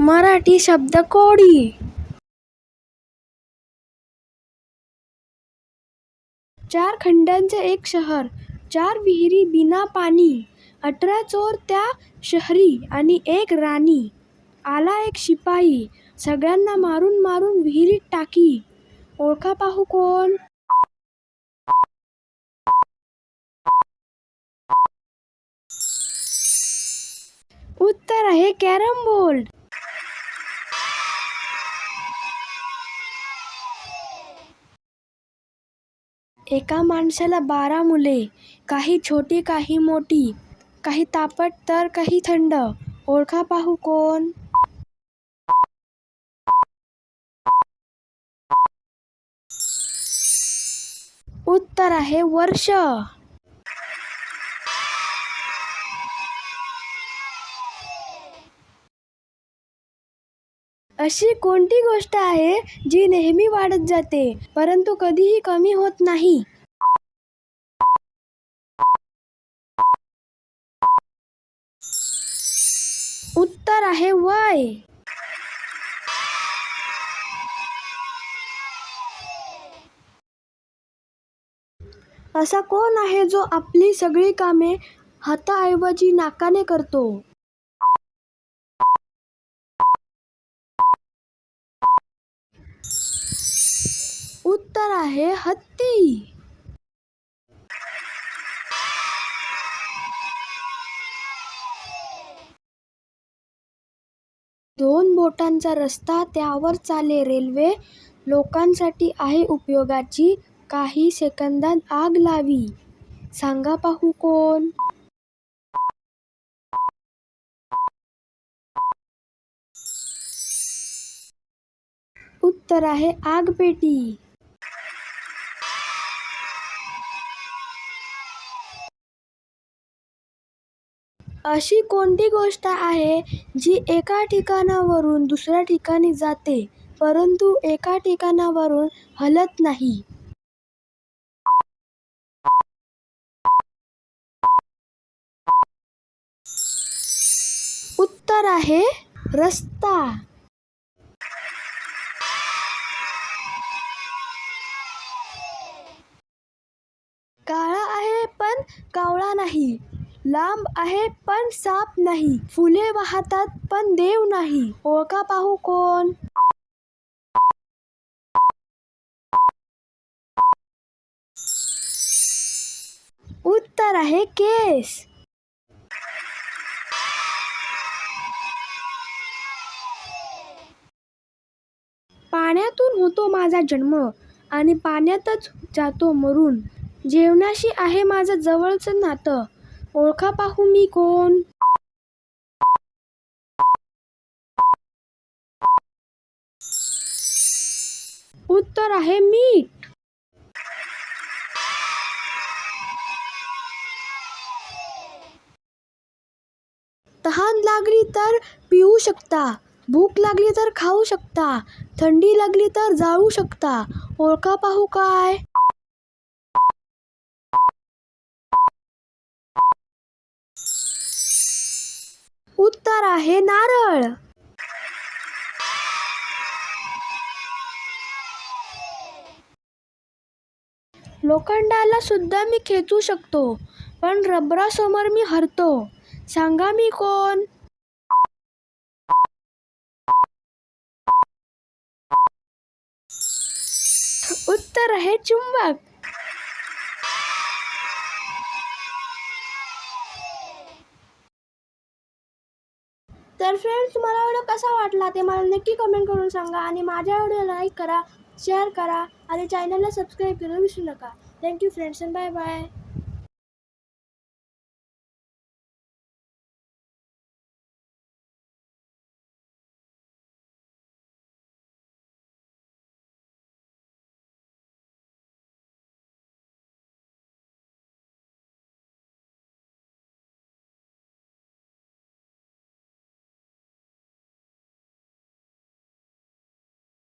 मराठी शब्दकोडी चार खंडांचे एक शहर चार विहिरी बिना पाणी अठरा चोर त्या शहरी आणि एक राणी. आला एक शिपाई सगळ्यांना मारून मारून विहिरीत टाकी. ओळखा पाहू कोण? उत्तर आहे कॅरम बोर्ड. एका माणसाला बारा मुले काही छोटी काही मोठी काही तापट तर काही थंड. ओळखा पाहू कोण? उत्तर आहे वर्ष. अशी कोणती गोष्ट आहे जी नेहमी वाढत जाते परंतु कधीही कमी होत नाही? उत्तर आहे वय. असा कोण आहे जो आपली सगळी कामे हाताऐवजी नाकाने करतो? उत्तर आहे हत्ती. दोन बोटांचा रस्ता त्यावर चाले रेल्वे. लोकांसाठी आहे उपयोगाची. काही सेकंदात आग लावी. सांगा पाहू कोण? उत्तर आहे आगपेटी. अशी कोणती गोष्ट आहे जी एका ठिकाणावरून दुसऱ्या ठिकाणी जाते परंतु एका ठिकाणावरून हलत नाही? उत्तर आहे रस्ता. काळा आहे पण कावळा नाही. लांब आहे पण साप नाही. फुले वाहतात पण देव नाही. ओळखा पाहू कोण? उत्तर आहे केस. पाण्यातून होतो माझा जन्म आणि पाण्यातच जातो मरून. जेवणाशी आहे माझं जवळचं नातं. ओळखा पाहू मी कोण? उत्तर आहे मीठ. तहान लागली तर पिऊ शकता भूक लागली तर खाऊ शकता थंडी लागली तर जाळू शकता. ओळखा पाहू काय? उत्तर आहे नारळ. लोखंडाला सुद्धा मी खेचू शकतो पण रबरासमोर मी हरतो. सांगा मी कोण? उत्तर आहे चुंबक. तर फ्रेंड्स तुम्हाला व्हिडिओ कसा वाटला ते मला नक्की कमेंट करून सांगा आणि माझ्या व्हिडिओ लाईक करा शेअर करा आणि चॅनलला सबस्क्राईब करून विसरू नका. Thank you friends bye bye